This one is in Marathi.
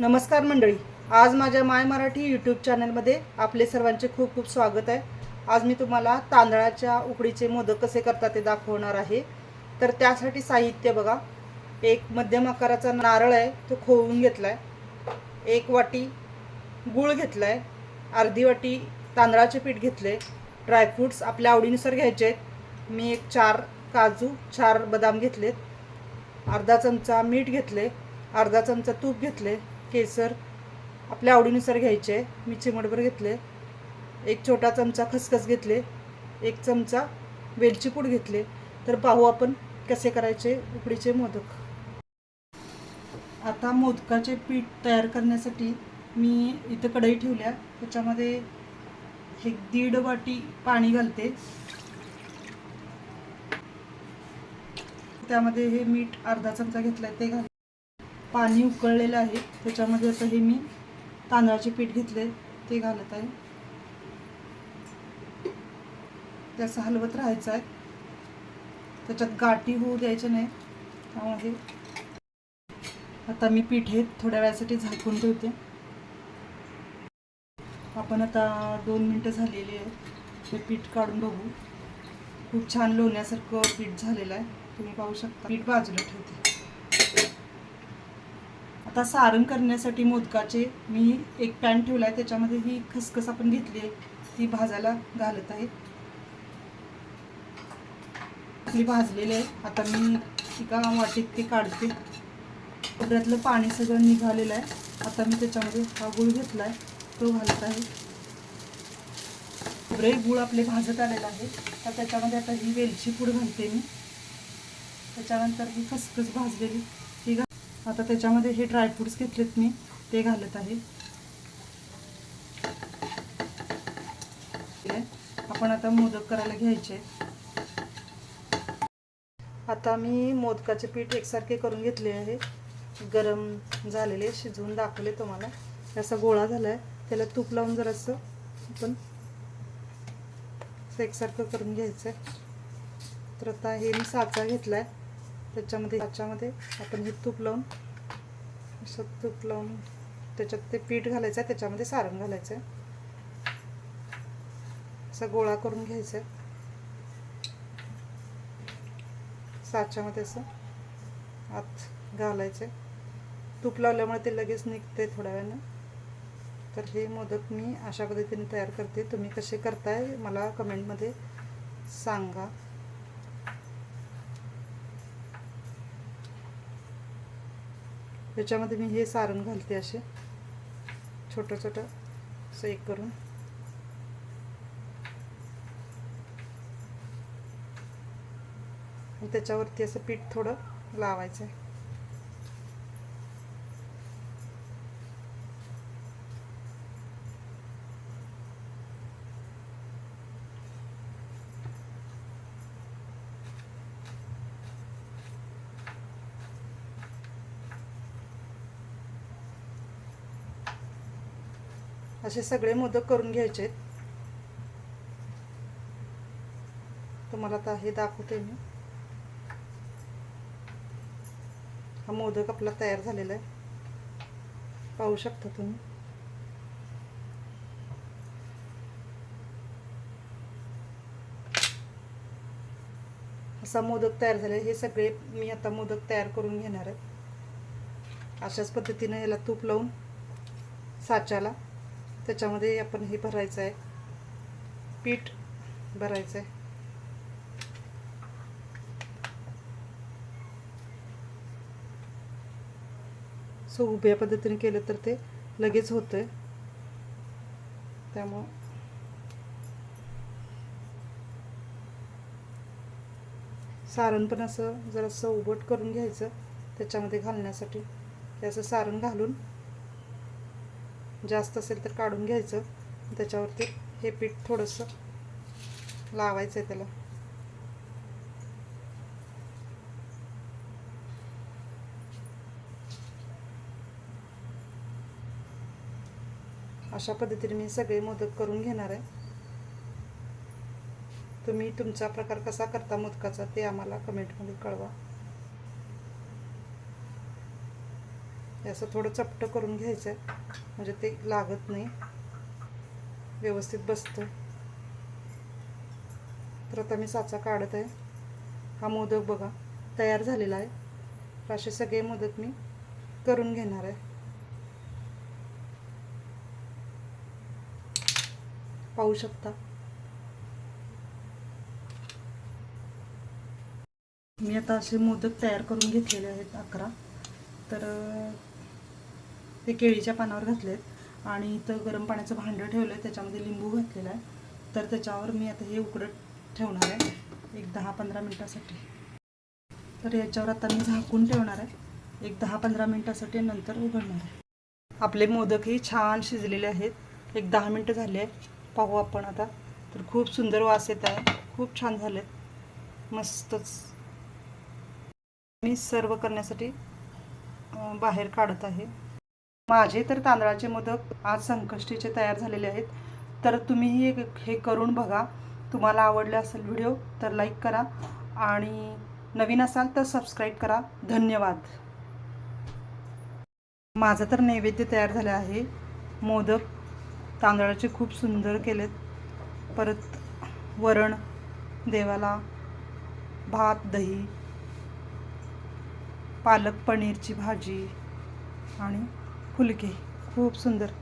नमस्कार मंडळी. आज माझ्या माय मराठी यूट्यूब चॅनलमध्ये आपले सर्वांचे खूप खूप स्वागत आहे. आज मी तुम्हाला तांदळाच्या उकडीचे मोदक कसे करतात ते दाखवणार आहे. तर त्यासाठी साहित्य बघा. एक मध्यम आकाराचा नारळ आहे तो खोवून घेतला आहे एक वाटी गूळ घेतला आहे अर्धी वाटी तांदळाचे पीठ घेतले ड्रायफ्रूट्स आपल्या आवडीनुसार घ्यायचे आहेत. मी एक चार काजू चार बदाम घेतलेत. अर्धा चमचा मीठ घेतले अर्धा चमचा तूप घेतले केसर आपल्या आवडीनुसार घ्यायचे. मी चिमटभर घेतले. एक छोटा चमचा खसखस घेतले. एक चमचा वेलची पूड घेतले. तर पाहू आपण कसे करायचे उकडीचे मोदक. आता मोदकाचे पीठ तयार करण्यासाठी मी इथं कढई ठेवल्या. त्याच्यामध्ये एक दीड वाटी पाणी घालते. त्यामध्ये हे मीठ अर्धा चमचा घेतलाय ते घाल पाणी उकळलेलं आहे. त्याच्यामध्ये आता हे मी तांदळाचे पीठ घेतले ते घालत आहे. त्याचं हलवत राहायचं आहे. त्याच्यात गाठी होऊ द्यायचे नाही. त्यामध्ये आता मी पीठ हे थोड्या वेळासाठी झाकून ठेवते. आपण आता दोन मिनटं झालेली आहे. ते पीठ काढून बघू. खूप छान लोण्यासारखं पीठ झालेलं आहे. तुम्ही पाहू शकता. पीठ बाजूला ठेवते. आता सारण करण्यासाठी मोदकाचे मी एक पॅन ठेवला आहे त्याच्यामध्ये ही खसखस आपण घेतली आहे ती भाजायला घालत आहे. ती भाजलेली आहे. आता मी एका वाटीत ते काढते. त्यातलं पाणी सगळं निघालेलं आहे. आता मी त्याच्यामध्ये हा गुळ घेतला आहे तो घालत आहे. बरे गुळ आपले भाजत आलेला आहे. तर त्याच्यामध्ये आता ही वेलची पूड घालते मी. त्याच्यानंतर ही खसखस भाजलेली. आता त्याच्यामध्ये हे ड्रायफ्रुट्स घेतलेत मी. ते घालत आहे. आपण आता मोदक करायला घ्यायचे. आता मी मोदकाचे पीठ एकसारखे करून घेतले आहे. गरम झालेले शिजवून दाखवले तुम्हाला. असा गोळा झाला आहे त्याला तूप लावून जरासं आपण असं एकसारखं करून घ्यायचं आहे तर आता हे मी साचा घेतला आहे त्याच्यामध्ये त्याच्यामध्ये आपण हे तूप लावून असं तूप लावून त्याच्यात ते पीठ घालायचं आहे त्याच्यामध्ये सारण घालायचं आहे असा गोळा करून घ्यायचा आहे साच्यामध्ये असं आत घालायचं आहे तूप लावल्यामुळे ते लगेच निघते थोड्या वेळानं. तर हे मोदक मी अशा पद्धतीने तयार करते. तुम्ही कसे करताय मला कमेंटमध्ये सांगा. त्याच्यामध्ये मी हे सारण घालते असे. छोटं छोटं असं एक करून. त्याच्यावरती असं पीठ थोडं लावायचं आहे असे सगळे मोदक करून घ्यायचे आहेत तुम्हाला आता हे दाखवते मी. हा मोदक आपला तयार झालेला आहे. पाहू शकता तुम्ही. असा मोदक तयार झाला हे सगळे मी आता मोदक तयार करून घेणार आहे. अशाच पद्धतीनं याला तूप लावून साच्याला त्याच्यामध्ये आपण हे भरायचं आहे पीठ भरायचं आहे सो उभ्या पद्धतीने केलं तर ते लगेच होतं आहे त्यामुळं सारण पण असं जरासं उबट करून घ्यायचं त्याच्यामध्ये घालण्यासाठी. ते असं सारण घालून जास्त असेल तर काढून घ्यायचं. त्याच्यावरती हे पीठ थोडंसं लावायचं आहे त्याला. अशा पद्धतीने मी सगळे मोदक करून घेणार आहे. तुम्ही तुमचा प्रकार कसा करता मोदकाचा ते आम्हाला कमेंटमध्ये कळवा. हे असं थोडं चपटं करून घ्यायचं आहे म्हणजे ते लागत नाही. व्यवस्थित बसतं. तर आता मी साचा काढत आहे हा मोदक बघा. तयार झालेला आहे. तर असे सगळे मोदक मी करून घेणार आहे. पाहू शकता. मी आता असे मोदक तयार करून घेतलेले आहेत अकरा. तर ते केळीच्या पानावर घातलेत. आणि इथं गरम पाण्याचं भांडं ठेवलं आहे त्याच्यामध्ये लिंबू घातलेला आहे. तर त्याच्यावर मी आता हे उकडत ठेवणार आहे एक दहा पंधरा मिनटासाठी. तर याच्यावर आता मी झाकून ठेवणार आहे एक दहा पंधरा मिनटासाठी नंतर उघडणार आहे. आपले मोदकही छान शिजलेले आहेत. एक दहा मिनटं झाले आहे पाहू आपण आता. तर खूप सुंदर वास येत आहे. खूप छान झालेत मस्तच. मी सर्व करण्यासाठी बाहेर काढत आहे. माझे तर तांदळाचे मोदक आज संकष्टीचे तयार झालेले आहेत. तर तुम्हीही हे हे करून बघा. तुम्हाला आवडले असेल व्हिडिओ तर लाईक करा. आणि नवीन असाल तर सबस्क्राईब करा. धन्यवाद. माझं तर नैवेद्य तयार झालं आहे. मोदक तांदळाचे खूप सुंदर केलेत. परत वरण देवाला भात दही पालक पनीरची भाजी आणि फुलके. खूप सुंदर.